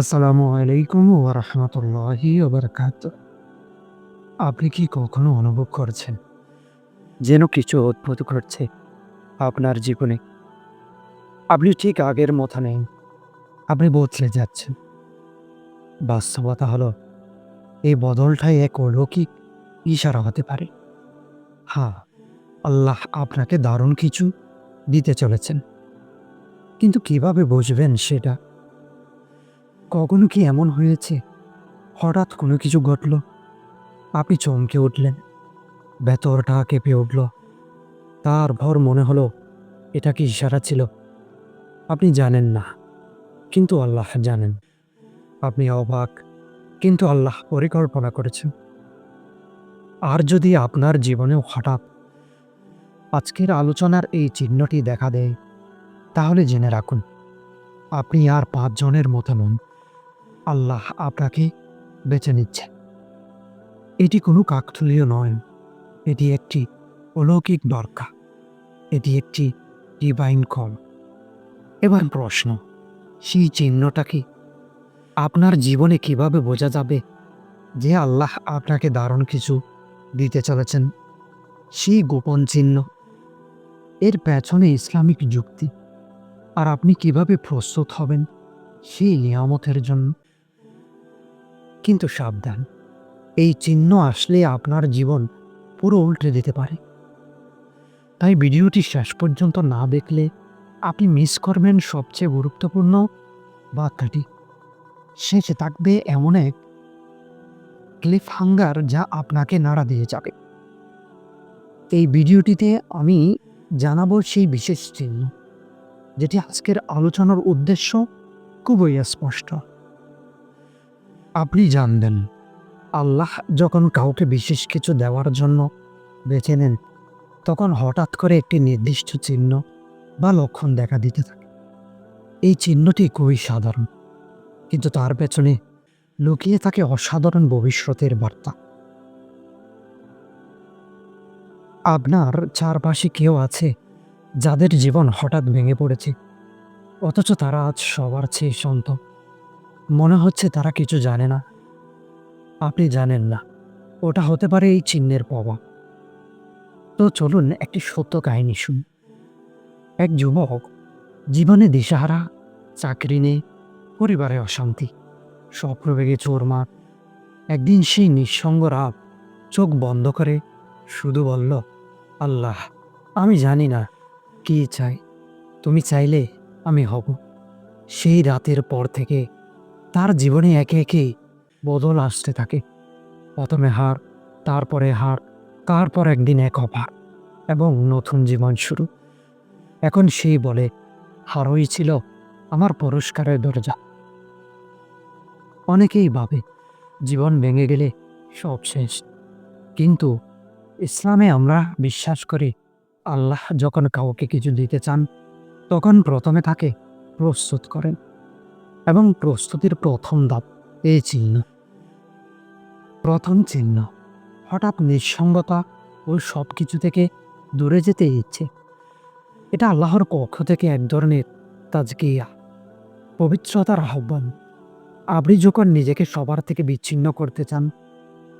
আসসালামু আলাইকুম ওয়া রাহমাতুল্লাহি ওয়া বারাকাতুহু। আপনি কি কখনো অনুভব করছেন যেন কিছু অদ্ভুত ঘটছে আপনার জীবনে? আপনি ঠিক আগের মতো নেই। আপনি বদলে যাচ্ছেন। বাস্তবতা হলো এই বদলটাই এক অলৌকিক ইশারা হতে পারে। হ্যাঁ, আল্লাহ আপনাকে দারুণ কিছু দিতে চলেছেন। কিন্তু কীভাবে বুঝবেন সেটা? কখনো কি এমন হয়েছে? হঠাৎ কোনো কিছু ঘটল? আপনি চমকে উঠলেন। ভেতরটা কেঁপে উঠল। তারপর মনে হলো, এটা কি ইশারা ছিল? আপনি জানেন না, কিন্তু আল্লাহ জানেন। আপনি অবাক, কিন্তু আল্লাহ পরিকল্পনা করেছেন। আর যদি আপনার জীবনেও হঠাৎ আজকের আলোচনার এই চিহ্নটি দেখা দেয়, তাহলে জেনে রাখুন, আপনি আর পাঁচজনের মতো নন। আল্লাহ আপনাকে বেছে নিচ্ছে। এটি কোনো কাকথলীয় নয়। এটি একটি অলৌকিক দরকার এটি একটি ডিভাইন কল এবার প্রশ্ন, সেই চিহ্নটা কি আপনার জীবনে কীভাবে বোঝা যাবে যে আল্লাহ আপনাকে দারুণ কিছু দিতে চলেছেন? সেই গোপন চিহ্ন। এর পেছনে ইসলামিক যুক্তি। আর আপনি কীভাবে প্রস্তুত হবেন সেই নিয়ামতের জন্য? কিন্তু সাবধান। এই চিহ্ন আসলে আপনার জীবন পুরো উল্টে দিতে পারে। তাই ভিডিওটি শেষ পর্যন্ত না দেখলে আপনি মিস করবেন সবচেয়ে গুরুত্বপূর্ণ বার্তাটি। শেষে থাকবে এমন এক ক্লিফ হাঙ্গার যা আপনাকে নাড়া দিয়ে যাবে। এই ভিডিওটিতে আমি জানাব সেই বিশেষ চিহ্ন, যেটি আজকের আলোচনার উদ্দেশ্য খুবই স্পষ্ট। আপনি জানবেন, আল্লাহ যখন কাউকে বিশেষ কিছু দেওয়ার জন্য বেছে নেন, তখন হঠাৎ করে একটি নির্দিষ্ট চিহ্ন বা লক্ষণ দেখা দিতে থাকে। এই চিহ্নটি খুবই সাধারণ, কিন্তু তার পেছনে লুকিয়ে থাকে অসাধারণ ভবিষ্যতের বার্তা। আপনার চারপাশে কেউ আছে যাদের জীবন হঠাৎ ভেঙে পড়েছে, অথচ তারা আজ সবার চেয়ে শান্ত। মনে হচ্ছে তারা কিছু জানে না। আপনি জানেন না, ওটা হতে পারে এই চিহ্নের প্রভাব। তো চলুন একটি সত্য কাহিনী শুন। এক যুবক জীবনে দিশাহারা, চাকরি নেই, পরিবারে অশান্তি স্বপ্ন বেগে চোরমার একদিন সেই নিঃসঙ্গ রাত চোখ বন্ধ করে শুধু বলল, আল্লাহ, আমি জানি না কি চাই। তুমি চাইলে আমি হব। সেই রাতের পর থেকে তার জীবনে একে একে বদল আসতে থাকে। প্রথমে হার, তারপরে হার, তারপর একদিন এক অপার এবং নতুন জীবন শুরু। এখন সেই বলে, হারই ছিল আমার পুরস্কারের দরজা। অনেকেই ভাবে, জীবন ভেঙে গেলে সব শেষ। কিন্তু ইসলামে আমরা বিশ্বাস করি, আল্লাহ যখন কাউকে কিছু দিতে চান, তখন প্রথমে তাকে প্রস্তুত করেন। এবং প্রস্তুতির প্রথম ধাপ, এই চিহ্ন। প্রথম চিহ্ন, হঠাৎ নিঃসঙ্গতা ও সব কিছু থেকে দূরে যেতে ইচ্ছে। এটা আল্লাহর পক্ষ থেকে এক ধরনের তাজকিয়া, পবিত্রতার আহ্বান। আপনি যখন নিজেকে সবার থেকে বিচ্ছিন্ন করতে চান,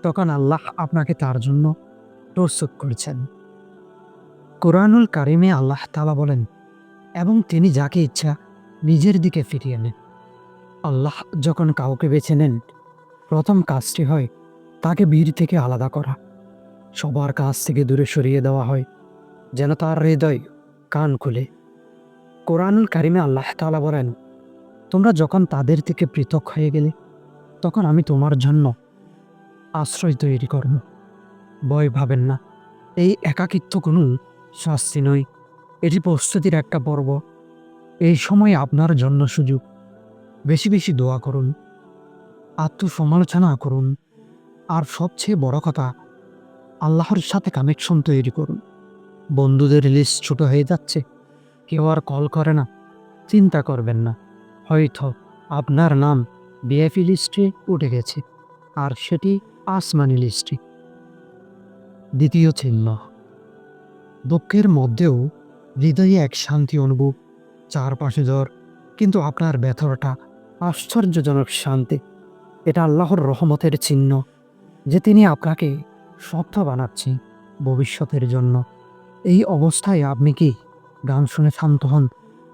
তখন আল্লাহ আপনাকে তার জন্য প্রস্তুত করছেন। কোরআনুল কারিমে আল্লাহ তালা বলেন, এবং তিনি যাকে ইচ্ছা, নিজের দিকে ফিরিয়ে নেন। আল্লাহ যখন কাউকে বেছে নেন, প্রথম কাজটি হয় তাকে বীর থেকে আলাদা করা। সবার কাছ থেকে দূরে সরিয়ে দেওয়া হয়, যেন তার হৃদয় কান খুলে। কোরআনুল কারিমে আল্লাহ তালা বলেন, তোমরা যখন তাদের থেকে পৃথক হয়ে গেলে, তখন আমি তোমার জন্য আশ্রয় তৈরি করব। ভয় ভাবেন না, এই একাকিত্ব কোনো শাস্তি নয়। এটি প্রস্তুতির একটা পর্ব। এই সময় আপনার জন্য সুযোগ বেশি বেশি দোয়া করুন। আত্মসমালোচনা করুন। আর সবচেয়ে বড় কথা, আল্লাহর সাথে কানেকশন তৈরি করুন। বন্ধুদের লিস্ট ছোট হয়ে যাচ্ছে, কেউ আর কল করে না, চিন্তা করবেন না। হয়তো আপনার নাম বিএফি লিস্টে উঠে গেছে, আর সেটি আসমানি লিস্টে দ্বিতীয় চিহ্ন, দুঃখের মধ্যেও হৃদয়ে এক শান্তি অনুভব, চারপাশে জ্বর, কিন্তু আপনার ব্যথরটা আশ্চর্যজনক শান্তি। এটা আল্লাহর রহমতের চিহ্ন যে তিনি আপনাকে শক্ত বানাচ্ছেন ভবিষ্যতের জন্য। এই অবস্থায় আপনি কি গান শুনে শান্ত হন,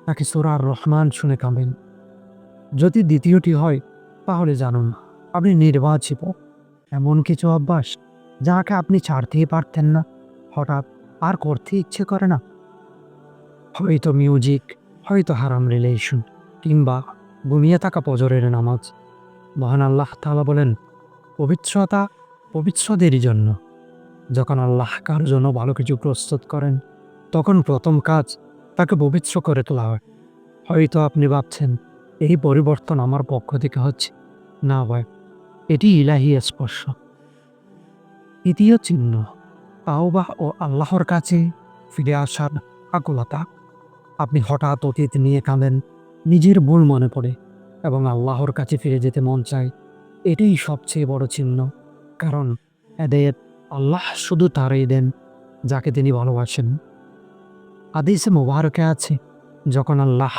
নাকি সোরার রহমান শুনে কাঁদেন? যদি দ্বিতীয়টি হয়, তাহলে জানুন, আপনি নির্বাচিত। এমন কিছু অভ্যাস যাকে আপনি ছাড়তেই পারতেন না, হঠাৎ আর করতে ইচ্ছে করে না? হয়তো মিউজিক হয়তো হারাম রিলেশন কিংবা ঘুমিয়ে থাকা পজরের নামাজ। মহান আল্লাহ তালা বলেন, পবিত্রতা পবিত্রদের জন্য। যখন আল্লাহ কার জন্য ভালো কিছু প্রস্তুত করেন, তখন প্রথম কাজ তাকে পবিত্র করে তোলা হয়। হয়তো আপনি ভাবছেন, এই পরিবর্তন আমার পক্ষ থেকে হচ্ছে। না ভাই, এটি ইলাহি স্পর্শ। তৃতীয় চিহ্ন। তাওবা ও আল্লাহর কাছে ফিরে আসার আকুলতা। আপনি হঠাৎ অতীত নিয়ে কাঁদেন নিজের ভুল মনে পড়ে এবং আল্লাহর কাছে ফিরে যেতে মন চায়। এটাই সবচেয়ে বড় চিহ্ন। কারণ এদের আল্লাহ শুধু তারই দেন, যাকে তিনি ভালোবাসেন। আদিসে মোবারকে আছে, যখন আল্লাহ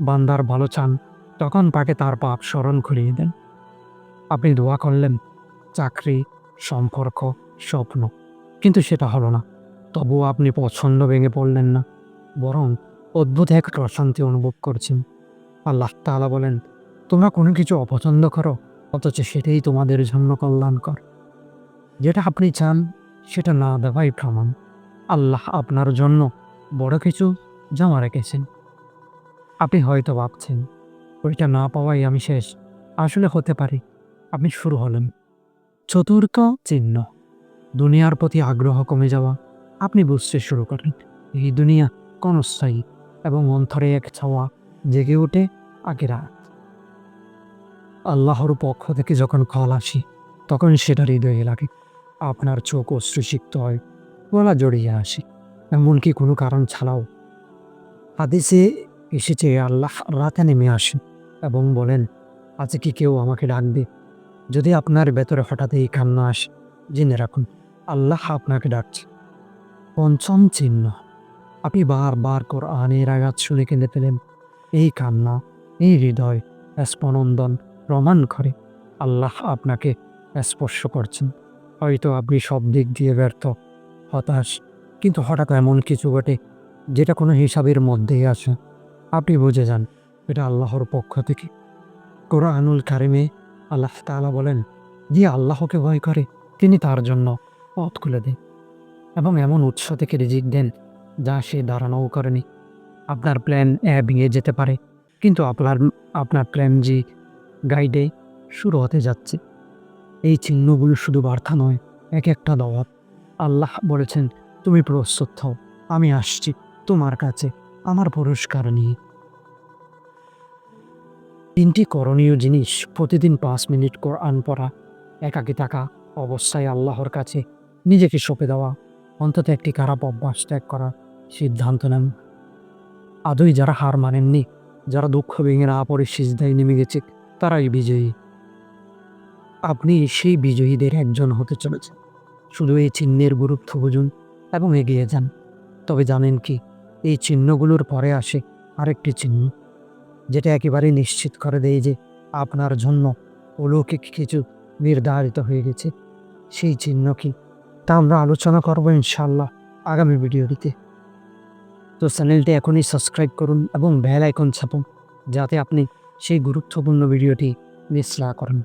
বান্দার ভালো চান, তখন তাকে তার পাপ স্মরণ করিয়ে দেন। আপনি দোয়া করলেন, চাকরি, সম্পর্ক, স্বপ্ন, কিন্তু সেটা হলো না। তবুও আপনি পছন্দ ভেঙে পড়লেন না, বরং অদ্ভুত এক প্রশান্তি অনুভব করছেন। আল্লাহ তাআলা বলেন, তোমরা কোনো কিছু অপছন্দ করো, অথচ সেটাই তোমাদের জন্য কল্যাণকর। যেটা আপনি চান, সেটা না দেওয়াই প্রমাণ। আল্লাহ আপনার জন্য বড় কিছু জমা রেখেছেন। আপনি হয়তো ভাবছেন, ওইটা না পাওয়াই আমি শেষ। আসলে হতে পারি, আপনি শুরু হলেন। চতুর্থ চিহ্ন, দুনিয়ার প্রতি আগ্রহ কমে যাওয়া। আপনি বুঝতে শুরু করেন, এই দুনিয়া ক্ষণস্থায়ী এবং অন্তরে এক ছাওয়া। জেগে ওঠে আগে রাত। আল্লাহর পক্ষ থেকে যখন কল আসি, তখন সেটা হৃদয়ে লাগে। আপনার চোখ অশ্রুসিক্ত হয়, গলা জড়িয়ে আসি। এমনকি কোনো কারণ ছাড়াও হাদিসে এসেছে, আল্লাহ রাতে নেমে আসেন এবং বলেন, আজকে কি কেউ আমাকে ডাকবে? যদি আপনার ভেতরে হঠাৎ এই কান্না আসে, জেনে রাখুন, আল্লাহ আপনাকে ডাকছে। পঞ্চম চিহ্ন, আপনি বারবার কোরআনের আঘাত শুনে কেঁদে পেলেন এই কান্না, এই হৃদয় স্পনন্দন প্রমাণ করে। আল্লাহ আপনাকে স্পর্শ করছেন। হয়তো আপনি সব দিক দিয়ে ব্যর্থ, হতাশ, কিন্তু হঠাৎ এমন কিছু ঘটে যেটা কোনো হিসাবের মধ্যেই আছে আপনি বুঝে যান, এটা আল্লাহর পক্ষ থেকে। কোরআনুল কারিমে আল্লাহ তাআলা বলেন, যে আল্লাহকে ভয় করে, তিনি তার জন্য পথ খুলে দেন এবং এমন উৎস থেকে রিজিক দেন যা সে দাঁড়ানোও করেনি। আপনার প্ল্যান এ ভেঙে যেতে পারে। কিন্তু আপনার আপনার প্ল্যান জি গাইডে শুরু হতে যাচ্ছে। এই চিহ্নগুলো শুধু বার্তা নয়, এক একটা দাওয়াত। আল্লাহ বলেছেন, তুমি প্রস্তুত হও আমি আসছি তোমার কাছে আমার পুরস্কার নিয়ে। তিনটি করণীয় জিনিস প্রতিদিন পাঁচ মিনিট কোরআন পড়া, একাকি থাকা অবস্থায় আল্লাহর কাছে নিজেকে সঁপে দেওয়া, অন্তত একটি খারাপ অভ্যাস ত্যাগ করার সিদ্ধান্ত নেন আদৌ যারা হার মানেননি, যারা দুঃখ ভেঙে না পরে সিজদায় নেমে গেছে, তারাই বিজয়ী। আপনি সেই বিজয়ীদের একজন হতে চলেছেন। শুধু এই চিহ্নের গুরুত্ব বুঝুন এবং এগিয়ে যান। তবে জানেন কি, এই চিহ্নগুলোর পরে আসে আরেকটি চিহ্ন, যেটা একেবারে নিশ্চিত করে দেয় যে আপনার জন্য অলৌকিক কিছু নির্ধারিত হয়ে গেছে। সেই চিহ্ন কি? তা আমরা আলোচনা করব ইনশাল্লাহ আগামী ভিডিওটিতে। তো চ্যানেলটি এখনই সাবস্ক্রাইব করুন এবং বেল আইকন ছাপুন, যাতে আপনি সেই গুরুত্বপূর্ণ ভিডিওটি মিস না করেন।